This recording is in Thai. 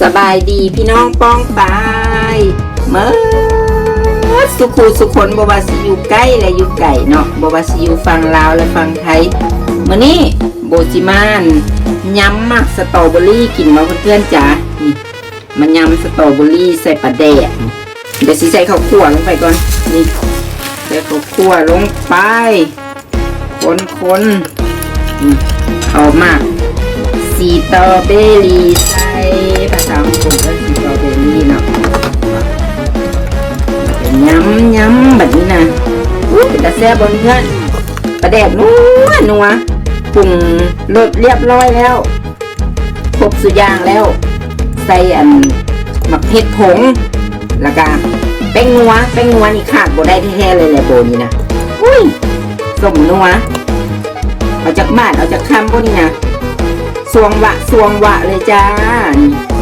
สบายดีพี่น้องป้องปายเมื่อสุขูสุคนบวาสิอยู่ใกล้และอยู่ไก่เนาะบวาสิอยู่ฝั่งลาวและฝั่งไทยมื่อนี้โบจิมานย้ำมักสตรอเบอรี่กินมาเพื่อนๆจ๋าอีมันยำสตรอเบอรี่ใส่ปลาแดกเดี๋ยวสิใส่ข้าวคั่วลงไปก่อนนี่ใส่ข้าวคั่วลงไปคนคนๆเอามา สีตรอเบอรี่ใส่ภาษาของผมก็สีตรอเบอรี่เนาะย้ำย้ำแบบนี้นะอู้เป็นตาแซ่บบนเพื่อนประแดกนัวนัวปรุงรสเรียบร้อยแล้วครบสุดอย่างแล้ว ใส่อันหมักเห็ดผงแล้วก็แป้งนัวแป้งนัวนี่ขาดบ่ได้แท้ๆเลยแหละโบนี่นะอุ้ยสมนัวเอาจากบ้านเอาจากคำพวกนี้นะ สวงวะสวงวะเลยจ้านี่